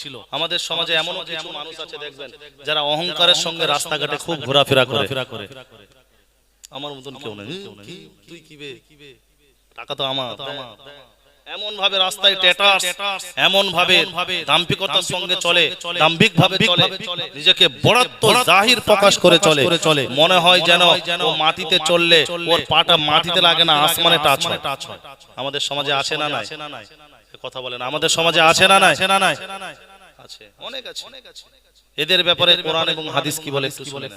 ছিল। আমাদের সমাজে এমন কিছু মানুষ আছে দেখবেন যারা অহংকারের সঙ্গে রাস্তাঘাটে খুব ঘোরাফেরা করে। আমার মতন কেউ নেই। তুই কি বে? টাকা তো আমার। এমন ভাবে রাস্তায় টেটাস এমন ভাবে দাম্ভিকতার সঙ্গে চলে দাম্ভিক ভাবে চলে নিজেকে বড়ত্ব জাহির প্রকাশ করে চলে। চলে। মনে হয় যেন ও মাটিতে চললে ওর পাটা মাটিতে লাগে না আসমানে টাচ হয়। আমাদের সমাজে আসে না না কথা বলেন। আমাদের সমাজে আছে না নাই? না নাই আছে। অনেক আছে। এদের ব্যাপারে কোরআন এবং হাদিস কি বলে একটু শুনে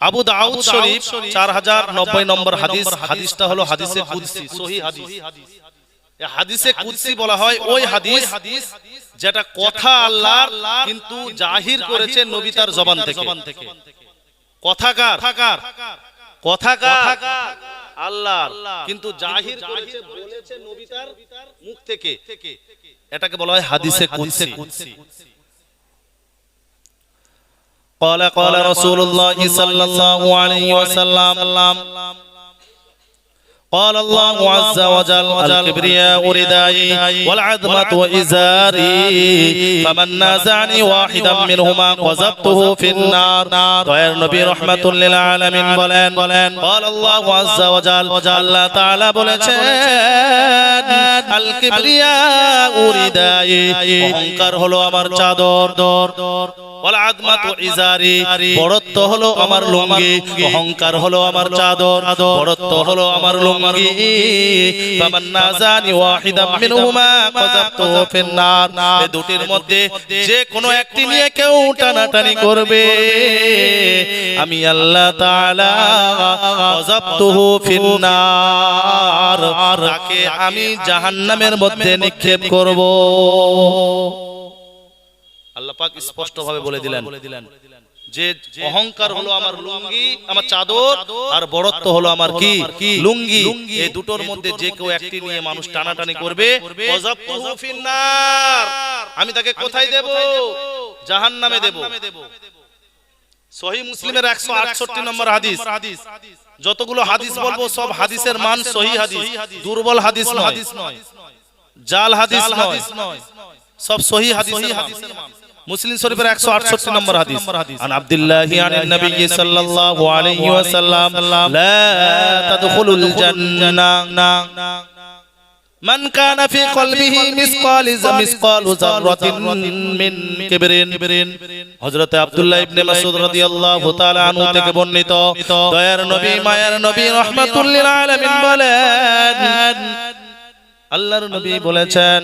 আবু দাউদ শরীফ চার হাজার নব্বই নম্বর হাদিস। হাদিসটা হলো হাদিসে কুদসি সহি হাদিস। এ হাদিসে কুদসি বলা হয় ওই হাদিস যেটা কথা আল্লাহর কিন্তু জাহির করেছে নবী তার জবান থেকে। কথাকার। কথাকার। আল্লাহ কিন্তু জাহির করেছে বলেছে নবী তার মুখ থেকে এটাকে বলা হয় হাদিসে কুদসি قال قال رسول الله صلى الله عليه وسلم قال الله عز وجل الكبرياء ردائي والعظمة وإزاري فمن نازعني واحدا منهما قذفته في النار غير نبي رحمة للعالمين বলেন বলেন قال الله عز وجل আল্লাহ তাআলা বলেছেন আল কিবরিয়া উরিদাই অহংকার হলো আমার চাদর দর দর ওয়াল আদমাতু ইজারি বড়ত্ব হলো আমার লুঙ্গি অহংকার হলো আমার চাদর বড়ত্ব হলো আমার লুঙ্গি। ফামান নাজানি ওয়াহিদাম মিনহুমা কাযাবতুহু ফিন এই দুটির মধ্যে যে কোনো একটি নিয়ে কেউ টানাটানি করবে। আমি আল্লাহ তাআলা কাযাবতুহু তাকে আমি জাহান্নামের মধ্যে নিক্ষেপ করব। আল্লাহ পাক বলে দিলেন যে অহংকার হলো আমার লুঙ্গি আমার চাদর আর বড়ত্ব হলো আমার কি? লুঙ্গি। এই দুটোর মধ্যে যে কেউ একটি নিয়ে মানুষ টানাটানি করবে আমি তাকে কোথায় দেব? জাহান নামে দেব। সহি মুসলিমের একশো আটষট্টি নম্বর হাদিস। যতগুলো হাদিস বলব সব হাদিসের মান সহি হাদিস। দুর্বল হাদিস নয়। জাল হাদিস নয়। সব সহি হাদিস হাদিসের মান। মুসলিম শরীফের 168 নম্বর হাদিস। আন আব্দুল্লাহ আনিন নবী সাল্লাল্লাহু আলাইহি ওয়াসাল্লাম। লা তাদখুলুল জান্নাহ। মান কানা ফি কলবিহি মিসকাল মিসকাল যারাতিন মিন কিবরিন হযরত আব্দুল্লাহ ইবনে মাসউদ রাদিয়াল্লাহু তাআলা আনহু থেকে বর্ণিত দয়ার নবী মায়ার নবী রাহমাতুল লিল আলামিন বলেন আল্লাহর নবী বলেছেন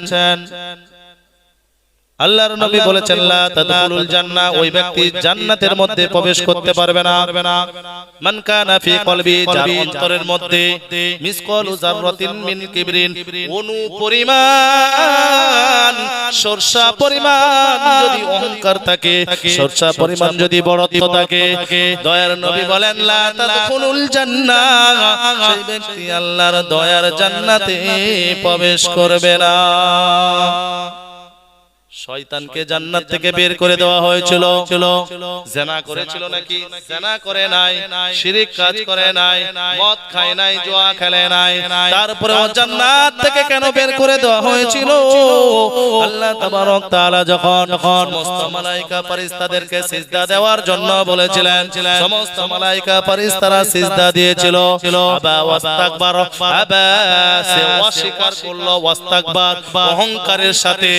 আল্লাহর নবী বলেছেন লা তাদখুলুল জান্নাহ ওই ব্যক্তি জান্নাতের মধ্যে প্রবেশ করতে পারবে না। মান কানা ফি কলবি যার অন্তরের মধ্যে মিসকালু যাররাতিন মিন কিবরিন অনু পরিমাণ সরষা পরিমাণ যদি অহংকার থাকে সরষা পরিমাণ যদি বড়ত্ব থাকে দয়ার নবী বলেন লা তাদখুলুল জান্নাহ সেই ব্যক্তি আল্লাহর দয়ার জান্নাতে প্রবেশ করবে না। শয়তানকে জান্নাত থেকে বের করে দেওয়া হয়েছিল। জেনা করেছিল নাকি? জেনা করে নাই। শিরিক কাজ করে নাই। মদ খায় নাই জুয়া খেলে নাই। তারপরে জান্নাত থেকে কেন বের করে দেওয়া হয়েছিল? আল্লাহ তাবারক তাআলা যখন সমস্ত মালাইকা ফেরেশতাদেরকে সিজদা দেওয়ার জন্য বলেছিলেন সমস্ত মালাইকা ফেরেশতারা সিজদা দিয়েছিল। আবা ওয়াস্তাকবার আবা সে অস্বীকার করল ওয়াস্তাকবার অহংকারের সাথে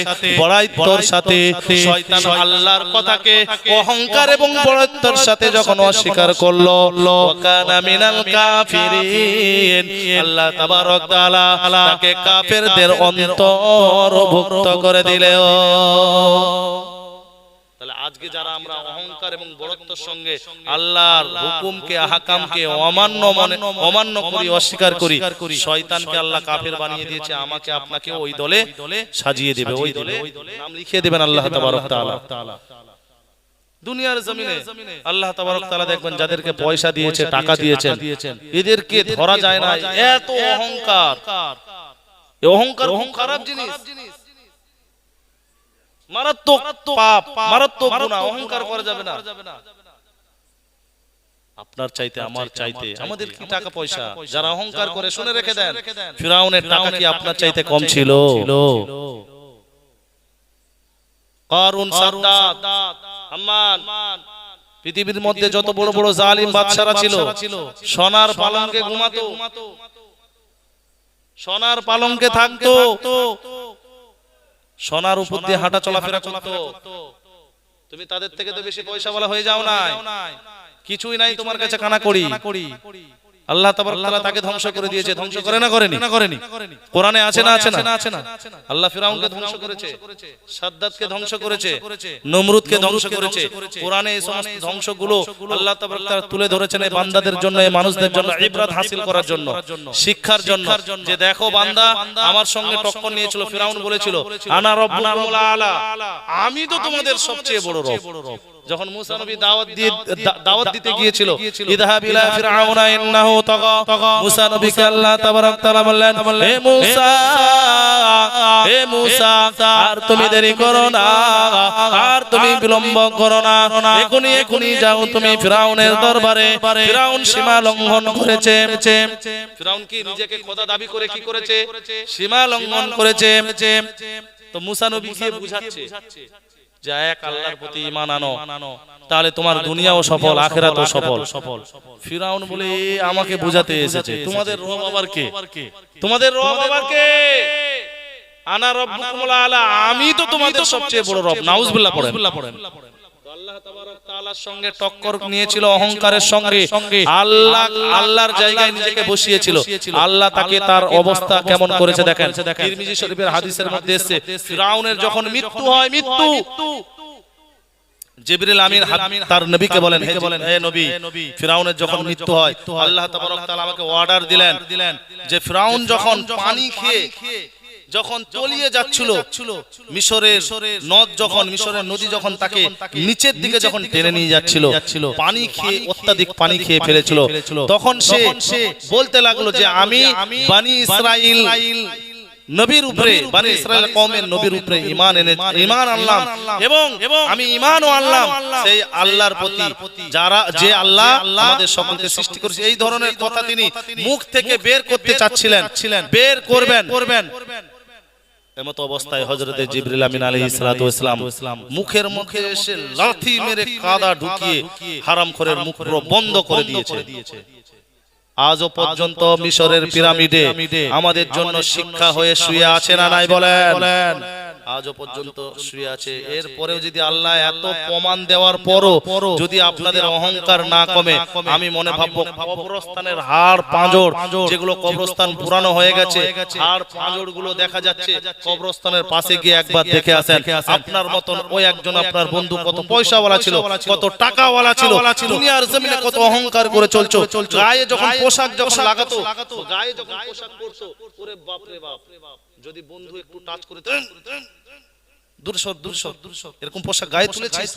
বড়াইত্বর সাথে শয়তান আল্লাহর কথাকে অহংকার এবং বড়ত্বর সাথে যখন অস্বীকার করল ওয়াকানা মিনাল কাফিরিন। আল্লাহ তাবারক তাআলা তাকে কাফেরদের অন্তর্ভুক্ত করে তাহলে আজকে যারা আমরা অহংকার এবং বড়ত্বের সঙ্গে আল্লাহর হুকুমকে আহকামকে অমান্য মনে অমান্য করি অস্বীকার করি। শয়তানকে আল্লাহ কাফের বানিয়ে দিয়েছে আমাকে আপনাকে ওই দলে সাজিয়ে দেবে ওই দলে। নাম লিখিয়ে দেবেন আল্লাহ তাবারক তাআলা। দুনিয়ার জমিনে আল্লাহ তাবারক তাআলা দেখবেন যাদেরকে পয়সা দিয়েছে টাকা দিয়েছেন। এদেরকে ধরা যায় না। এত অহংকার। অহংকার। খুব খারাপ জিনিস। মারাত্মক পাপ মারাত্মক অহংকার করা যাবে না। আপনার চাইতে আমার চাইতে আমাদের কি টাকা পয়সা? যারা অহংকার করে শুনে রেখে দেন। ফিরাউনের টাকা কি আপনার চাইতে কম ছিল? কারুন সাদ্দাত হাম্মান পৃথিবীর মধ্যে যত বড় বড় জালিম বাদশারা ছিল সোনার পালঙ্কে ঘুমাতো। সোনার পালঙ্কে থাকতো। সোনার উপর দিয়ে হাঁটা চলাফেরা করতো। তুমি তাদের থেকে তো বেশি পয়সা বলা হয়ে যাও না কিছুই নাই তোমার কাছে কানা করি আল্লাহ তাআলা তাকে ধ্বংস করে দিয়েছে ধ্বংস করে না করেনি। না করেনি। কোরআনে আছে না আছে না? আছে না আল্লাহ ফিরাউনকে ধ্বংস করেছে। সাদ্দাতকে ধ্বংস করেছে। নমরুদকে ধ্বংস করেছে। কোরআনে এই সমস্ত ধ্বংসগুলো আল্লাহ তাআলা তুলে ধরেছেন এই বান্দাদের জন্য এই মানুষদের জন্য ইবরাত হাসিল করার জন্য। শিক্ষার জন্য। যে দেখো বান্দা আমার সঙ্গে টক্কর নিয়েছিল ফিরাউন বলেছিল আনা রব্বুকুল আলা। আমি তো তোমাদের সবচেয়ে বড় রব। যখন মুসা নবী দাওয়াত দিয়ে দাওয়াত দিতে গিয়েছিল। ইযহাব ইলা ফিরআউনা ইন্নাহু তাগা। মুসা নবীকে আল্লাহ তাবারক তাআলা বললেন হে মুসা হে মুসা আর তুমি দেরি করো না আর তুমি বিলম্ব করো না এখনি এখনি যাও তুমি ফিরাউনের দরবারে। ফিরাউন সীমা লঙ্ঘন করেছে। ফিরাউন কি নিজেকে খোদা দাবি করে কি করেছে? সীমা লঙ্ঘন করেছে। তো মুসা নবী গিয়ে বুঝাচ্ছে। যে এক আল্লাহর প্রতি ইমান আনো তাহলে তোমার দুনিয়াও সফল আখেরাতও সফল সফল। ফিরাউন বলে আমাকে বুঝাতে এসেছে। তোমাদের রব আবার কে? তোমাদের রব আবার কে? আনা রব্বুকুমুল আলা। আমি তো তোমাদের সবচেয়ে বড় রব। নাউজুবিল্লাহ পড়েন। আল্লাহ তাআলার সঙ্গে টক্কর নিয়েছিল অহংকারের সঙ্গে। আল্লাহ আল্লাহর জায়গায় নিজেকে বসিয়েছিল। আল্লাহ তাকে তার অবস্থা কেমন করেছে দেখেন। তিরমিজি শরীফের হাদিসের মধ্যে এসেছে ফিরাউনের যখন মৃত্যু হয় মৃত্যু। জিবরিল আমিন তার নবীকে বলেন হে বলেন। হে নবী ফিরাউনের যখন মৃত্যু হয় আল্লাহ তাবারক তাআলা আমাকে অর্ডার দিলেন যে ফিরাউন যখন পানি খেয়ে যখন তলিয়ে যাচ্ছিল মিশরের নদ যখন মিশরের নদী যখন তাকে নিচের দিকে যখন টেনে নিয়ে যাচ্ছিল পানি খেয়ে অত্যাধিক পানি খেয়ে ফেলেছিল। তখন সে বলতে লাগল যে আমি বানি ইসরাইল নবীর উপরে বানি ইসরায়েল কওমের নবীর উপরে ঈমান এনে ঈমান আনলাম। এবং আমি ঈমানও আনলাম। সেই আল্লাহর প্রতি যারা যে আল্লাহ আমাদের সকলকে সৃষ্টি করেছে এই ধরনের কথা তিনি মুখ থেকে বের করতে চাচ্ছিলেন ছিলেন বের করবেন। করবেন। এমত অবস্থায় হযরতে জিবরিল আমিন আলাইহিস সালাতু মুখের মুখে এসে লাথি মেরে কাদা ঢুকিয়ে হারামখোরের মুখ পুরো বন্ধ করে দিয়েছে। আজও পর্যন্ত মিশরের পিরামিডে আমাদের জন্য শিক্ষা হয়ে শুয়ে আছে না নাই বলেন? আজও পর্যন্ত শুয়ে আছে। এর পরেও যদি আল্লাহ এত প্রমাণ দেওয়ার পরও যদি আপনাদের অহংকার না কমে আমি মনে ভাববো কবরস্থানের হাড় পাঁজর যেগুলো কবরস্থান পুরানো হয়ে গেছে হাড় পাঁজরগুলো দেখা যাচ্ছে কবরস্থানের পাশে গিয়ে একবার দেখে আসেন। আপনার মতন ওই একজন আপনার বন্ধু কত পয়সাওয়ালা ছিল কত টাকাওয়ালা ছিল দুনিয়ার জমিনে কত অহংকার করে চলছো গায়ে যখন পোশাক যখন লাগাতো গায়ে যখন পোশাক পরতো ওরে বাপ রে বাপ। যদি বন্ধু একটু টাচ করে দেন। দূরসর দূরসর দূরসর এরকম পোশাক গায়ে তুলেছিস?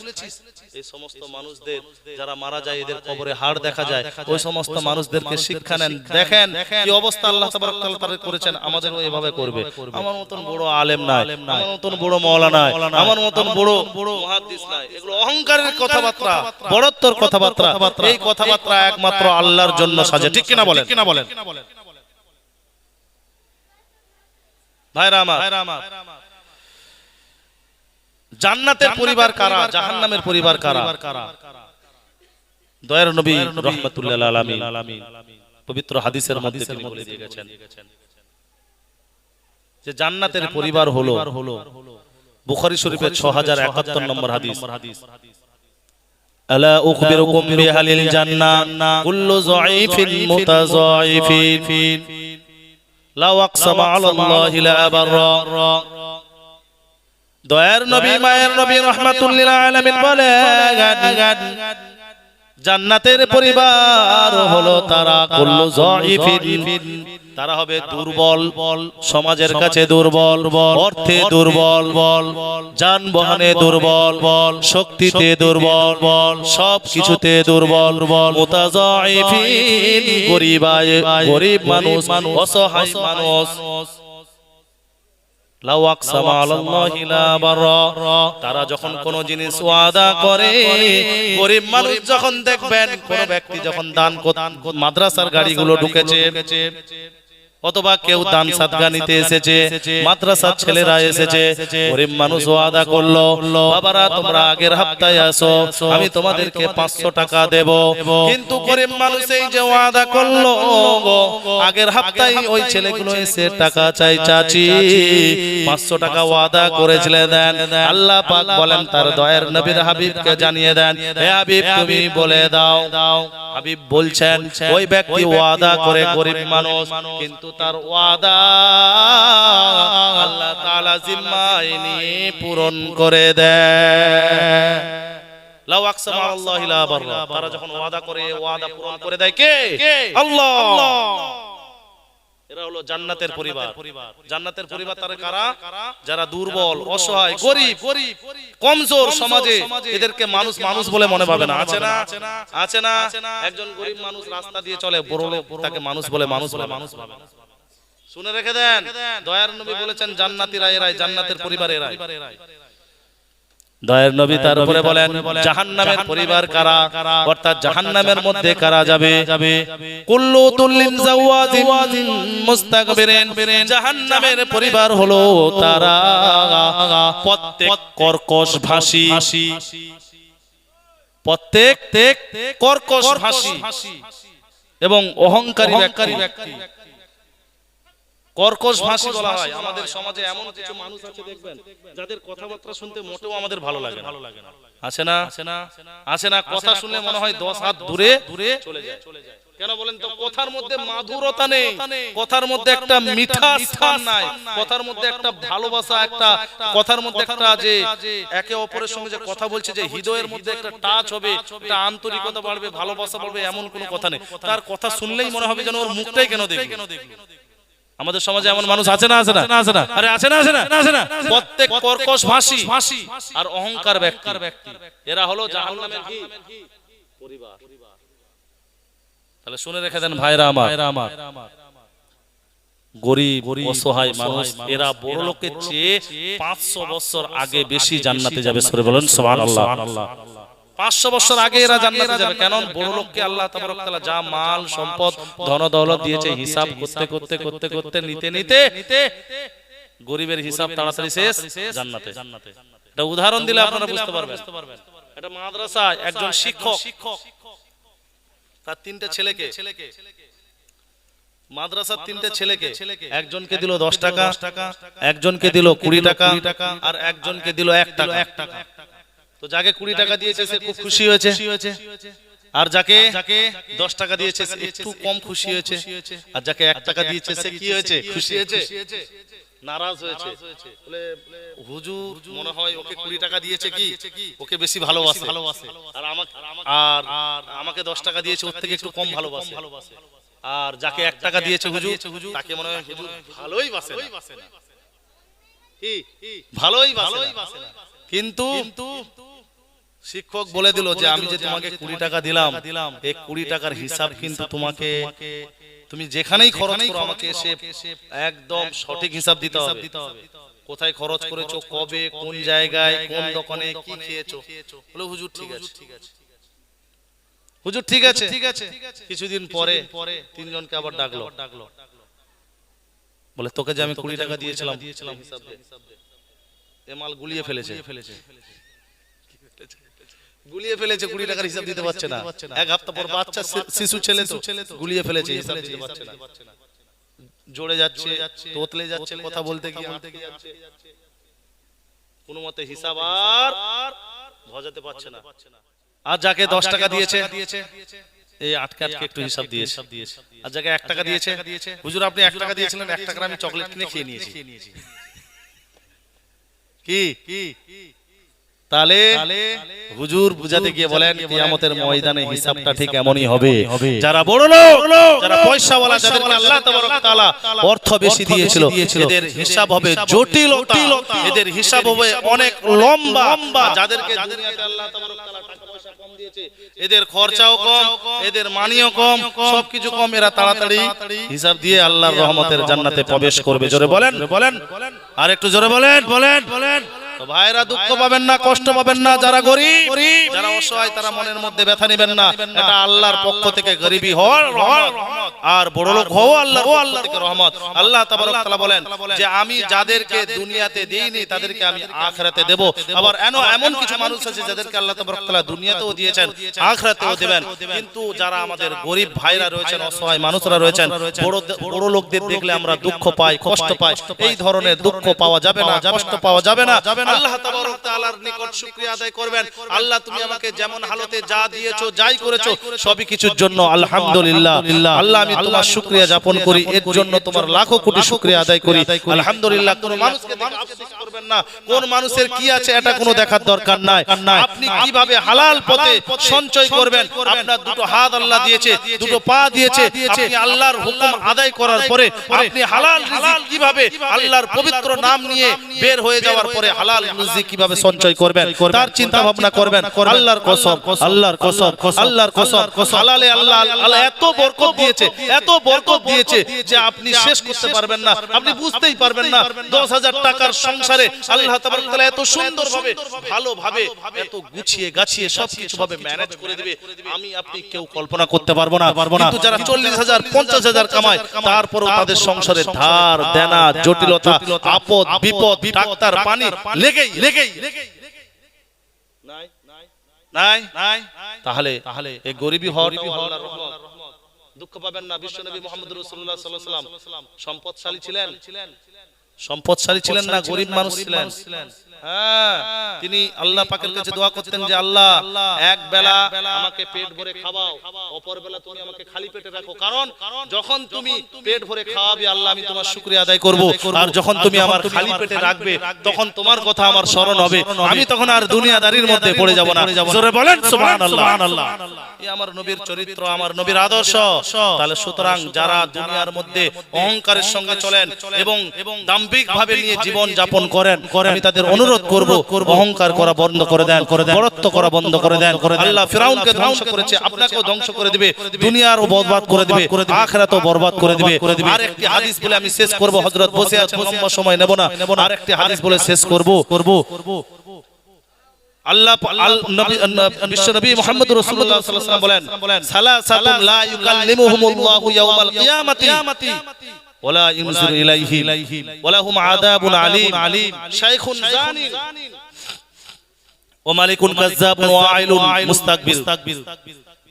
এই সমস্ত মানুষদের যারা মারা যায় এদের কবরে হাড় দেখা যায়। ওই সমস্ত মানুষদেরকে শিক্ষা নেন। দেখেন কি অবস্থা আল্লাহ তাবারক তাআলা তাদের করেছেন। আমাদেরও এভাবে করবে। আমার মতন বড় আলেম নাই। আমার মতন বড় মাওলানা নাই। আমার মতন বড় বড় মুহাদ্দিস নাই। এগুলো অহংকারের কথাবার্তা। বড়ত্বর কথাবার্তা। এই কথাবার্তা একমাত্র আল্লাহর জন্য সাজে। ঠিক কিনা বলেন? কিনা বলেন? ভাইরা আমার জান্নাতের পরিবার কারা? জাহান্নামের পরিবার কারা? দয়ার নবী রহমাতুল্লাহ আলামিন। পবিত্র হাদিসের মধ্যে তিনি বলে দিয়ে গেছেন যে জান্নাতের পরিবার হলো বুখারী শরীফের 6071 নম্বর হাদিস। আলা উখবিরুকুম বিহালিল জান্নাহ কুল্লু যায়িফিন মুতাযায়িফিন লাউ আকসামা আলাল্লাহি লা আবাররা দয়ার নবী, মায়ের নবী রহমাতুল্লিল আলামিন বলে, জান্নাতের পরিবার হলো তারা কুল্লু যায়িফিন তারা হবে দুর্বল বল সমাজের কাছে দুর্বল বল অর্থে দুর্বল বল যানবাহনে দুর্বল বল শক্তিতে দুর্বল বল সব কিছুতে দুর্বল বল গরিব আয়- গরিব মানুষ অসহায় মানুষ। লা বাররা। তারা যখন কোনো জিনিস ওয়াদা করে গরিব মানুষ যখন দেখবেন কোন ব্যক্তি যখন দান মাদ্রাসার গাড়িগুলো ঢুকেছে। অথবা কেউ দান সাদগা নিতে এসেছে মাদ্রাসার ছেলেরা এসেছে গরিব মানুষ ওয়াদা করল বাবারা তোমরা আগের সপ্তাহে আসো আমি তোমাদেরকে পাঁচশো টাকা দেব। কিন্তু গরিব মানুষ এই যে ওয়াদা করল আগের সপ্তাহে ওই ছেলেগুলো এসে টাকা চাই চাচি পাঁচশো টাকা ওয়াদা করেছিলেন দেন। আল্লাহ পাক বলেন তার দয়ের নবীর হাবিবকে জানিয়ে দেন হে হাবিব তুমি বলে দাও। দাও। হাবিব বলছেন ওই ব্যক্তি ওয়াদা করে গরিব মানুষ কিন্তু তার ওয়াদা আল্লাহ তাআলা জিম্মায় নিয়ে পূরণ করে দেয় লাউ আকসামা আল্লাহি লা বাররা। তারা যখন ওয়াদা করে ওয়াদা পূরণ করে দেয় কে? আল্লাহ। এরা হলো জান্নাতের পরিবার। জান্নাতের পরিবার। তারা কারা? যারা দুর্বল অসহায় গরিব। কমজোর সমাজে এদেরকে মানুষ মানুষ বলে মনে পাবে না। আছে না? আছে না? একজন গরিব মানুষ রাস্তা দিয়ে চলে বড় লোক তাকে মানুষ বলে মানুষ বলে মানুষ ভাবে। শুনে রেখে দেন দয়ার নবী বলেছেন জান্নাতীরা এরাই জান্নাতের পরিবারের এরাই। দয়ের নবী তার উপরে বলেন জাহান্নামের পরিবার কারা? অর্থাৎ জাহান্নামের মধ্যে কারা যাবে? যাবে? কুল্লু তুল্লিন জাওয়াজিন মুস্তাকবিরিন। জাহান্নামের পরিবার হলো তারা। প্রত্যেক কর্কশ ভাষী প্রত্যেক কর্কশ ভাষী এবং অহংকারী ব্যক্তি। কর্কশ ভাষী বলা হয়। আমাদের সমাজে এমন কিছু মানুষ আছে দেখবেন যাদের কথাবার্তা শুনতে মোটেও আমাদের ভালো লাগে ভালো লাগে না। আছে না? আছে না? কথা শুনলে মনে হয় দশ হাত দূরে দূরে চলে যায়। কেন বলেন তো? কথার মধ্যে মাধুরতা নেই। কথার মধ্যে একটা মিঠা স্থান নাই। কথার মধ্যে একটা ভালোবাসা একটা। কথার মধ্যে একটা যে একে অপরের সঙ্গে যে কথা বলছে যে হৃদয়ের মধ্যে একটা টাচ হবে একটা আন্তরিকতা বাড়বে ভালোবাসা বাড়বে এমন কোনো কথা নেই। তার কথা শুনলেই মনে হবে যেন ওর মুখটাই কেন দেখবে আমাদের সমাজে এমন মানুষ আছে না আছে না? আছে না আরে আছে না আছে না? আছে না প্রত্যেক কর্কশ ভাষী আর অহংকার ব্যক্তি। এরা হলো জাহান্নামের কি পরিবার। তাহলে শুনে রেখে দেন ভাইরা আমার। ভাইরা আমার। গরিব অসহায় মানুষ এরা বড় লোকের চেয়ে পাঁচশো বছর আগে বেশি জান্নাতে যাবে। সরে বলেন সুবহানাল্লাহ। পাঁচশো বছর আগে এরা জান্নাতে যাবে। কেন বড় লোককে আল্লাহ তাআলা যা মাল সম্পদ ধন দৌলত দিয়েছে হিসাব করতে করতে করতে করতে নিতে নিতে গরিবের হিসাব তাড়াতাড়ি শেষ জান্নাতে। এটা উদাহরণ দিলে আপনারা বুঝতে পারবেন। এটা মাদ্রাসা একজন শিক্ষক। তার তিনটে ছেলেকে। মাদ্রাসার তিনটে ছেলেকে। একজনকে দিল দশ টাকা একজনকে দিল কুড়ি টাকা আর একজনকে দিল এক টাকা। এক টাকা। তো যাকে কুড়ি টাকা দিয়েছে সে খুব খুশি হয়েছে। আর যাকে যাকে দশ টাকা দিয়েছে একটু কম খুশি হয়েছে। আর যাকে এক টাকা দিয়েছে সে কি হয়েছে? খুশি হয়েছে। নারাজ হয়েছে। বলে হুজুর মনে হয় ওকে কুড়ি টাকা দিয়েছে কি? ওকে বেশি ভালোবাসে। ভালোবাসে। আর আমাকে আর আমাকে দশ টাকা দিয়েছে ওর থেকে একটু কম ভালোবাসে। আর যাকে এক টাকা দিয়েছে হুজুর তাকে মনে হয় হুজুর ভালোই বাসে। কি? ভালোই বাসে কিন্তু শিক্ষক বলে দিল যে আমি যে তোমাকে কুড়ি টাকা দিলাম দিলাম এই কুড়ি টাকার হিসাব কিন্তু তোমাকে তুমি যেখানেই খরচ করো আমাকে এসে একদম সঠিক হিসাব দিতে হবে। কোথায় খরচ করেছ কবে কোন জায়গায় কোন দোকানে কি খেয়েছো? বলে হুজুর ঠিক আছে। ঠিক আছে। হুজুর ঠিক আছে। ঠিক আছে। কিছুদিন পরে তিনজনকে আবার ডাকলো। ডাকলো। বলে তোকে যে আমি কুড়ি টাকা দিয়েছিলাম দিয়েছিলাম হিসাব এ মাল গুলিয়ে ফেলেছে। ফেলেছে। গুলিয়ে ফেলেছে কুড়ি টাকার হিসাব দিতে পারছে না। এক হপ্তাহ পর বাচ্চা শিশু ছেলে তো গুলিয়ে ফেলেছে হিসাব দিতে পারছে না। জোরে যাচ্ছে তোতলে যাচ্ছে কথা বলতে গিয়ে। কোনো মতে হিসাব আর ভজাতে পারছে না। আর যাকে দশ টাকা দিয়েছে এই আটকে আটকে একটু হিসাব দিয়েছে। আর যাকে এক টাকা দিয়েছে হুজুর আপনি এক টাকা দিয়েছিলেন এক টাকার আমি চকলেট কিনে খেয়ে নিয়েছি। কি? কি? তাহলে হুজুর বুঝাতে গিয়ে বলেন কিয়ামতের ময়দানে হিসাবটা ঠিক এমনই হবে। যারা বড় লোক যারা পয়সাওয়ালা যাদেরকে আল্লাহ তাবারক তাআলা অর্থ বেশি দিয়েছিল। এদের হিসাব হবে জটিলতা এদের হিসাব হবে অনেক লম্বা। যাদেরকে দুনিয়াতে আল্লাহ তাবারক তাআলা টাকা পয়সা কম দিয়েছে এদের খরচাও কম এদের মানিও কম সবকিছু কম এরা তাড়াতাড়ি হিসাব দিয়ে আল্লাহর রহমতের জান্নাতে প্রবেশ করবে। জোরে বলেন বলেন। আর একটু জোরে বলেন বলেন বলেন। ভাইরা দুঃখ পাবেন না, কষ্ট পাবেন না, যারা গরিব, যারা অসহায়, তারা মনের মধ্যে ব্যথা নেবেন না। এটা আল্লাহর পক্ষ থেকে গরিবি হওয়ার আর বড় লোক হও আল্লাহ আল্লাহ থেকে রহমত। আল্লাহ বলেন যে, আমি যাদেরকে দুনিয়াতে দেইনি, তাদেরকে আমি আখিরাতে দেব। আবার এমন এমন কিছু মানুষ আছে যাদেরকে আল্লাহ তাবারক দুনিয়াতেও দিয়েছেন, আখিরাতেও দেবেন। কিন্তু যারা আমাদের গরিব ভাইরা রয়েছেন, অসহায় মানুষরা রয়েছেন, বড় বড় লোকদের দেখলে আমরা দুঃখ পাই, কষ্ট পাই। এই ধরনের দুঃখ পাওয়া যাবে না, কষ্ট পাওয়া যাবে না। আল্লাহ তাবারক তাআলার নিকট শুকরিয়া আদায় করবেন। আল্লাহ, তুমি আমাকে যেমন হালতে যা দিয়েছ, যাই করেছ, সবই কিছুর জন্য আলহামদুলিল্লাহ। আল্লাহ, আমি তোমার শুকরিয়া যাপন করি। এর জন্য তোমার লাখো কোটি শুকরিয়া আদায় করি। আলহামদুলিল্লাহ, কোন মানুষকে করবেন না। কোন মানুষের কি আছে, এটা কোনো দেখার দরকার নাই। আপনি কীভাবে হালাল পথে সঞ্চয় করবেন? আপনার দুটো হাত আল্লাহ দিয়েছে, দুটো পা দিয়েছে। আপনি আল্লাহর হুকুম আদায় করার পরে আপনি হালাল রিজিক কীভাবে আল্লাহর পবিত্র নাম নিয়ে বের হয়ে যাওয়ার পরে হালাল রিজিক কীভাবে সঞ্চয় করবেন? তার চিন্তা ভাবনা করবেন। আল্লাহর কসম আল্লাহর কসম আল্লাহর কসম। হালালে আল্লাহ আল্লাহ এত বরকত দিয়েছে, এত বরকত দিয়েছে যে আপনি শেষ করতে পারবেন না। আপনি বুঝতেই পারবেন না। দশ হাজার টাকার সংসারে আল্লাহ তাবারক তাআলা এত সুন্দরভাবে ভালোভাবে এত গুছিয়ে গাছিয়ে সবকিছু ভাবে ম্যানেজ করে দিবে। আমি আপনি কেউ কল্পনা করতে পারব না। পারব কিন্তু যারা চল্লিশ হাজার পঞ্চাশ হাজার কামায় তারপরেও তাদের সংসারে ধার দেনা জটিলতা আপদ বিপদ ডাক্তার পানি লেগেই লেগেই। নাই নাই। তাহলে তাহলে এই গরিবী হওয়ার আল্লাহর রহমত। দুঃখ পাবেন না। বিশ্বনবী মুহাম্মদ রাসূলুল্লাহ সাল্লাল্লাহু আলাইহি ওয়াসাল্লাম সম্পদশালী ছিলেন। সম্পদশালী ছিলেন না গরিব মানুষ ছিলেন। হ্যাঁ তিনি আল্লাহ পাকের কাছে দোয়া করতেন যে আল্লাহ এক বেলা আমাকে পেট ভরে খাওয়াও অপর বেলা তুমি আমাকে খালি পেটে রাখো। কারণ যখন তুমি পেট ভরে খাওয়াবে আল্লাহ আমি তোমার শুকরিয়া আদায় করব। আর যখন তুমি আমার খালি পেটে রাখবে তখন তোমার কথা আমার স্মরণ হবে। আমি তখন আর দুনিয়াদারির মধ্যে পড়ে যাব না। জোরে বলেন সুবহানাল্লাহ। এই আমার নবীর চরিত্র আমার নবীর আদর্শ। তাহলে সুতরাং যারা দুনিয়ার মধ্যে অহংকারের সঙ্গে চলেন এবং দাম্ভিক ভাবে নিয়ে জীবন যাপন করেন আমি তাদের অনুরোধ করব অহংকার করা বন্ধ করে দেন করে দেন বরত্ব করা বন্ধ করে দেন। করে দেন। আল্লাহ ফিরাউনকে ধ্বংস করেছে আপনাকেও ধ্বংস করে দিবে দুনিয়ার বরবাদ করে দিবে আখিরাতও বরবাদ করে দিবে। আর একটি হাদিস বলে আমি শেষ করব হযরত বসে আছেন লম্বা সময় নেব না। আর একটি হাদিস বলে শেষ করব। করব। আল্লাহ নবী বিশ্ব নবী মুহাম্মদ রাসূলুল্লাহ সাল্লাল্লাহু আলাইহি ওয়াসাল্লাম বলেন লা ইউকাল্লিমুহুমুল্লাহু ইয়াওমাল কিয়ামাতি। ওয়ালা ইউনজুর ইলাইহি। ওয়ালাহুম আযাবুন আলীম। শাইখুন জানিন ও মালিকুন কাজ্জাবুন ওয়া আইলুন মুস্তাকবির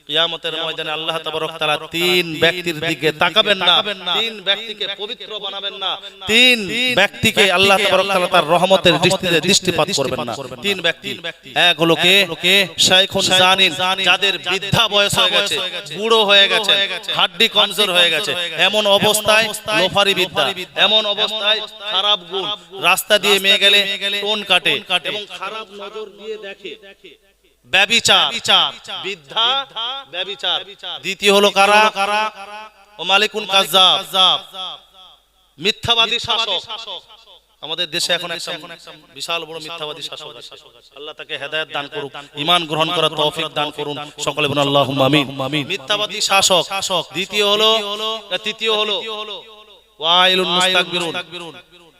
কিয়ামতের ময়দানে আল্লাহ তাবারক তাআলা তিন ব্যক্তির দিকে তাকাবেন না। তিন ব্যক্তিকে পবিত্র বানাবেন না। তিন ব্যক্তিকে আল্লাহ তাবারক তাআলা তার রহমতের দৃষ্টিতে দৃষ্টিপাত করবেন না। তিন ব্যক্তি। এক হলো কে? শাইখুন জানিন। যাদের বৃদ্ধা বয়স হয়ে গেছে বুড়ো হয়ে গেছে। হাড্ডি কমজোর হয়ে গেছে। এমন অবস্থায় লোফারি বিদ্যা এমন অবস্থায় খারাপ গুণ। রাস্তা দিয়ে মেয়ে গেলে টোন কাটে। এবং খারাপ নজর দিয়ে দেখে। ব্যবিচার। বিদ্যা ব্যবিচার। দ্বিতীয় হলো কারা? কারা? ও মালিকুন কাজ্জাব। মিথ্যাবাদী শাসক। আমাদের দেশে এখন একটা বিশাল বড় মিথ্যাবাদী শাসক আছে। আল্লাহ তাকে হেদায়েত দান করুন ঈমান গ্রহণ করার তৌফিক দান করুন। সকলে বলুন আল্লাহুম্মা আমিন। মিথ্যাবাদী শাসক। দ্বিতীয় হলো তৃতীয় হলো ওয়াইলুন মুস্তাকবিরুন।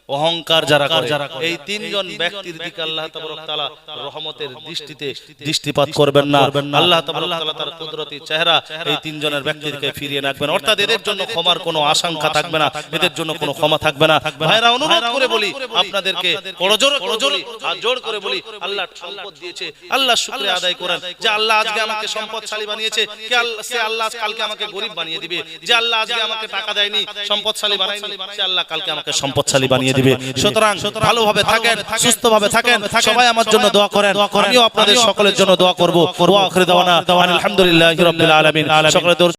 অহংকার যারা করে। এই তিনজন ব্যক্তির দিকে আল্লাহ তাআলা রহমতের দৃষ্টিতে দৃষ্টিপাত করবেন না। আল্লাহ তাআলা তার কুদরতি চেহারা এই তিনজনের ব্যক্তিকে ফিরিয়ে রাখবেন। অর্থাৎ এদের জন্য ক্ষমার কোনো আশঙ্কা থাকবে না। এদের জন্য কোনো ক্ষমা থাকবে না। ভাইরা অনুরোধ করে বলি আপনাদেরকে জোর করে বলি আল্লাহ সম্পদ দিয়েছে। আল্লাহ শুকরিয়া আদায় করেন। যে আল্লাহ আজকে আমাকে সম্পদশালী বানিয়েছে কে আল্লাহ সে আল্লাহ কালকে আমাকে গরিব বানিয়ে দিবে। যে আল্লাহ আজকে আমাকে টাকা দেয়নি সম্পদশালী বানায়নি সে আল্লাহ কালকে আমাকে সম্পদশালী বানিয়ে দিবে। সুতরাং ভালোভাবে থাকেন সুস্থভাবে থাকেন সবাই আমার জন্য দোয়া করেন। আমিও আপনাদের সকলের জন্য দোয়া করব। ওয়া আখির দাওয়ানা আলহামদুলিল্লাহি রাব্বিল আলামিন। সকলে